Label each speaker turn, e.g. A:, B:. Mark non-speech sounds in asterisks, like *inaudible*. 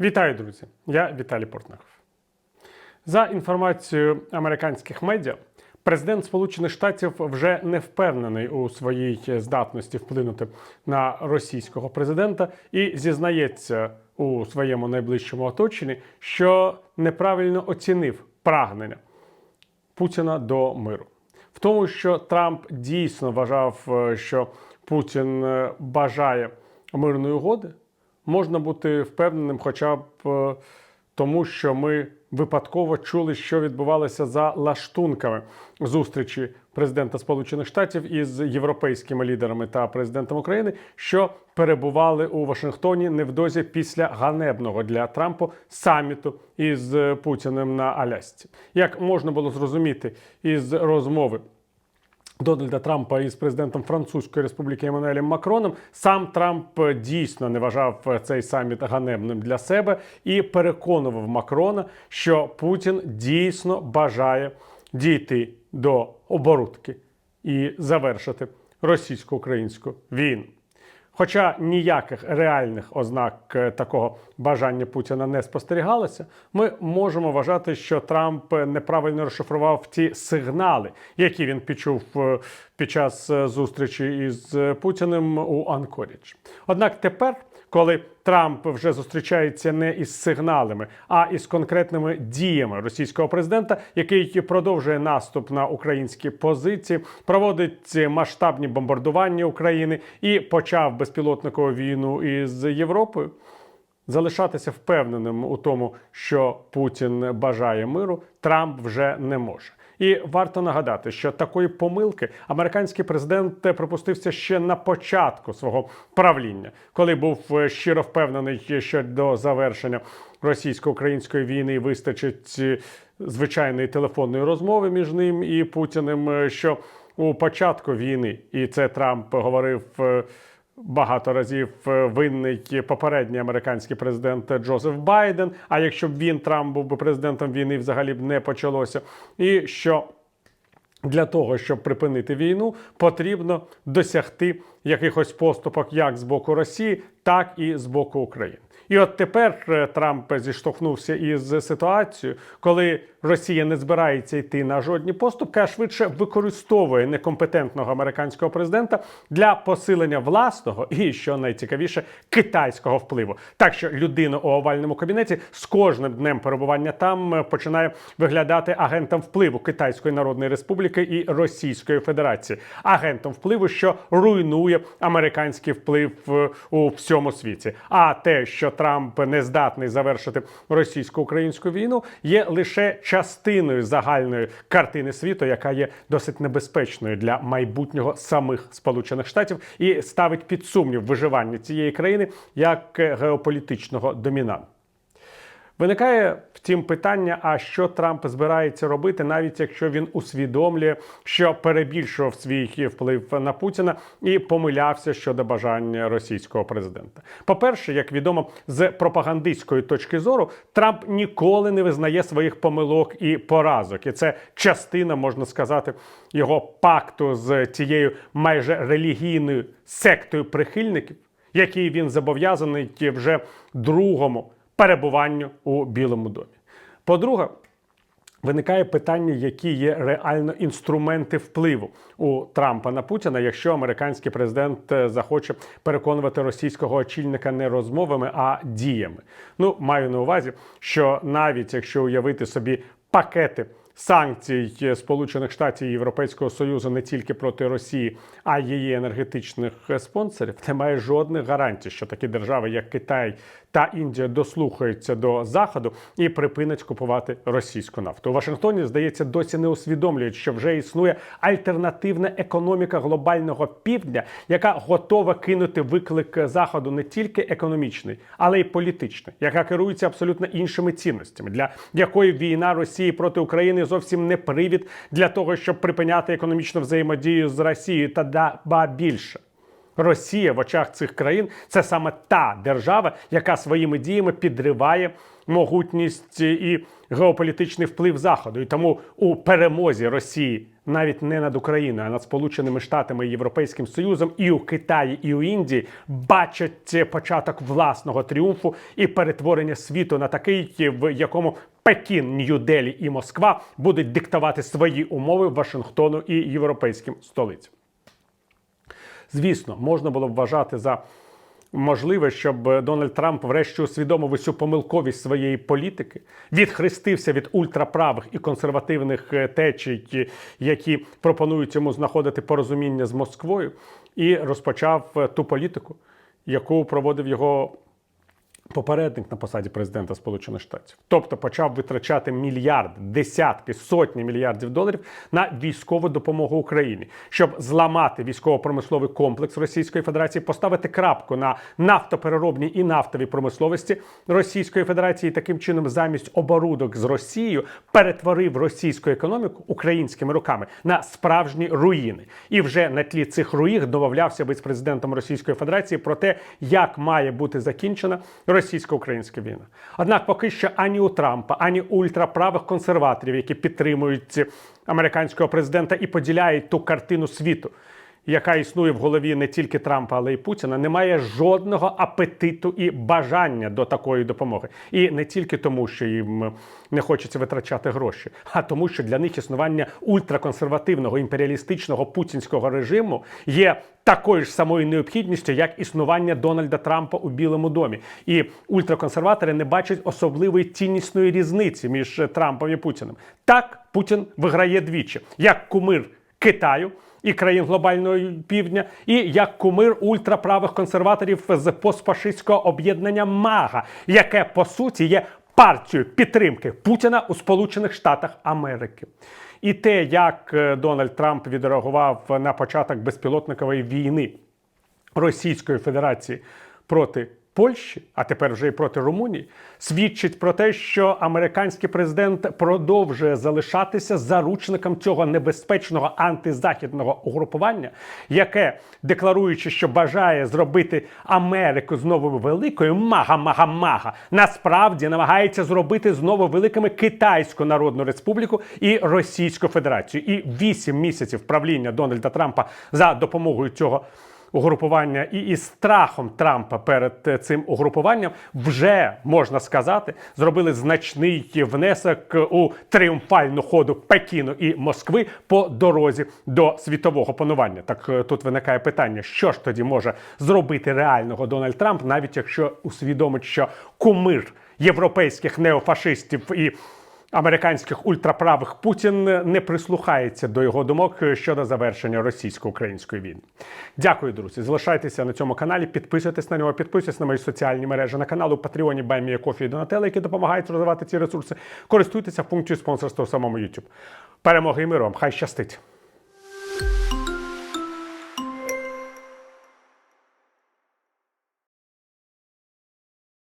A: Вітаю, друзі! Я Віталій Портнахов. За інформацією американських медіа, президент Сполучених Штатів вже не впевнений у своїй здатності вплинути на російського президента і зізнається у своєму найближчому оточенні, що неправильно оцінив прагнення Путіна до миру. В тому, що Трамп дійсно вважав, е, що Путін е, бажає мирної угоди, можна бути впевненим, хоча б е, тому, що ми випадково чули, що відбувалося за лаштунками зустрічі президента Сполучених Штатів із європейськими лідерами та президентом України, що перебували у Вашингтоні невдовзі після ганебного для Трампа саміту із е, Путіним на Алясці. Як можна було зрозуміти із розмови Дональда Трампа із президентом Французької республіки Еммануелем Макроном. Сам Трамп е, дійсно не вважав е, цей саміт ганебним для себе і переконував Макрона, що Путін дійсно бажає дійти до оборудки і завершити російсько-українську війну. Хоча ніяких реальних ознак е, такого бажання Путіна не спостерігалося, ми можемо вважати, що Трамп неправильно розшифрував ті сигнали, які він почув е, під час е, зустрічі із е, Путіним у Анкоріч. Однак тепер, коли Трамп вже зустрічається не із сигналами, а із конкретними діями російського президента, який продовжує наступ на українські позиції, проводить масштабні бомбардування України і почав безпілотникову війну із Європою. Залишатися впевненим у тому, що Путін бажає миру, Трамп вже не може. І варто нагадати, що такої помилки американський президент припустився ще на початку свого правління, коли був е, щиро впевнений, що до завершення російсько-української війни вистачить е, звичайної телефонної розмови між ним і Путіним. е, Що у початку війни, і це Трамп говорив. Багато разів е, винний попередній американський президент Джозеф Байден. А якщо б він Трамп був би президентом війни, взагалі б не почалося. І що для того, щоб припинити війну, потрібно досягти якихось поступок як з боку Росії, так і з боку України. І от тепер е, Трамп зіштовхнувся із ситуацією, коли Росія не збирається йти на жодні поступки, а швидше використовує некомпетентного американського президента для посилення власного і, що найцікавіше, китайського впливу. Так що людина у овальному кабінеті з кожним днем перебування там е, починає виглядати агентом впливу Китайської Народної Республіки і Російської Федерації, агентом впливу, що руйнує американський вплив е, у всьому світі. А те, що Трамп не здатний завершити російсько-українську війну, є лише частиною загальної картини світу, яка є досить небезпечною для майбутнього самих Сполучених Штатів і ставить під сумнів виживання цієї країни як геополітичного домінанта. Виникає втім питання: а що Трамп збирається робити, навіть якщо він усвідомлює, що перебільшував свій вплив на Путіна і помилявся щодо бажання російського президента. По-перше, як відомо, з пропагандистської точки зору, Трамп ніколи не визнає своїх помилок і поразок, і це частина, можна сказати, його пакту з тією майже релігійною сектою прихильників, який він зобов'язаний вже другому перебуванню у Білому домі. По-друге, виникає питання, які є реально інструменти впливу у Трампа на Путіна, якщо американський президент е, захоче переконувати російського очільника не розмовами, а діями. Ну, маю на увазі, що навіть якщо уявити собі пакети. Санкцій Сполучених Штатів і Європейського Союзу не тільки проти Росії, а й її енергетичних спонсорів, *laughs* немає жодних гарантій, що такі держави, як Китай та Індія, дослухаються до заходу і припинять купувати російську нафту. У Вашингтоні здається, досі не усвідомлюють, що вже існує альтернативна економіка глобального півдня, яка готова кинути виклик заходу не тільки економічний, але й політичний, яка керується абсолютно іншими цінностями, для якої війна Росії проти України зовсім не привід для того, щоб припиняти економічну взаємодію з Росією та да ба більше. Росія в очах цих країн це саме та держава, яка своїми діями підриває могутність і геополітичний вплив Заходу. І тому у перемозі Росії навіть не над Україною, а над Сполученими Штатами і Європейським Союзом, і у Китаї, і у Індії бачать початок власного тріумфу і перетворення світу на такий, в якому Пекін, Нью-Делі і Москва будуть диктувати свої умови Вашингтону і європейським столицям. Звісно, можна було б вважати за можливе, щоб Дональд Трамп врешті усвідомив усю помилковість своєї політики, відхрестився від ультраправих і консервативних е, течій, які пропонують йому знаходити порозуміння з Москвою, і розпочав е, ту політику, яку проводив його попередник на посаді президента Сполучених Штатів. Тобто почав витрачати мільярди, десятки, сотні мільярдів доларів на військову допомогу Україні, щоб зламати військово-промисловий комплекс Російської Федерації, поставити крапку на нафтопереробній і нафтовій промисловості Російської Федерації, і таким чином замість оборудок з Росією перетворив російську економіку українськими руками на справжні руїни. І вже на тлі цих руїн домовлявся би з президентом Російської Федерації про те, як має бути закінчена російсько-українська війна. Однак, поки що ані у Трампа, ані у ультраправих консерваторів, які підтримують американського президента і поділяють ту картину світу, яка існує в голові не тільки Трампа, але й Путіна, немає жодного апетиту і бажання до такої допомоги. І не тільки тому, що їм не хочеться витрачати гроші, а тому, що для них існування ультраконсервативного імперіалістичного путінського режиму є такою ж самою необхідністю, як існування Дональда Трампа у Білому домі. І ультраконсерватори не бачать особливої ціннісної різниці між Трампом і Путіним. Так, Путін виграє двічі, як кумир Китаю. І країн глобального півдня, і як кумир ультраправих консерваторів з постфашистського об'єднання МАГА, яке по суті є партією підтримки Путіна у Сполучених Штатах Америки. І те, як е, Дональд Трамп відреагував на початок безпілотникової війни Російської Федерації проти Польщі, а тепер вже і проти Румунії, свідчить про те, що американський президент продовжує залишатися заручником цього небезпечного антизахідного угрупування, яке, декларуючи, що бажає зробити Америку знову великою, мага-мага-мага, насправді намагається зробити знову великими Китайську Народну Республіку і Російську Федерацію. І вісім місяців правління Дональда Трампа за допомогою цього угрупування і із страхом Трампа перед е, цим угрупуванням вже можна сказати зробили значний внесок у тріумфальну ходу Пекіну і Москви по дорозі до світового панування. Так е, тут виникає питання, що ж тоді може зробити реального Дональд Трамп, навіть якщо усвідомить, що кумир європейських неофашистів і американських ультраправих Путін не прислухається до його думок щодо завершення російсько-української війни. Дякую, друзі. Залишайтеся на цьому каналі, підписуйтесь на нього, підписуйтесь на мої соціальні мережі на канал у Патреоні Баймія Кофі і Донателла, які допомагають розвивати ці ресурси. Користуйтеся функцією спонсорства у самому YouTube. Перемоги і миром! Хай щастить!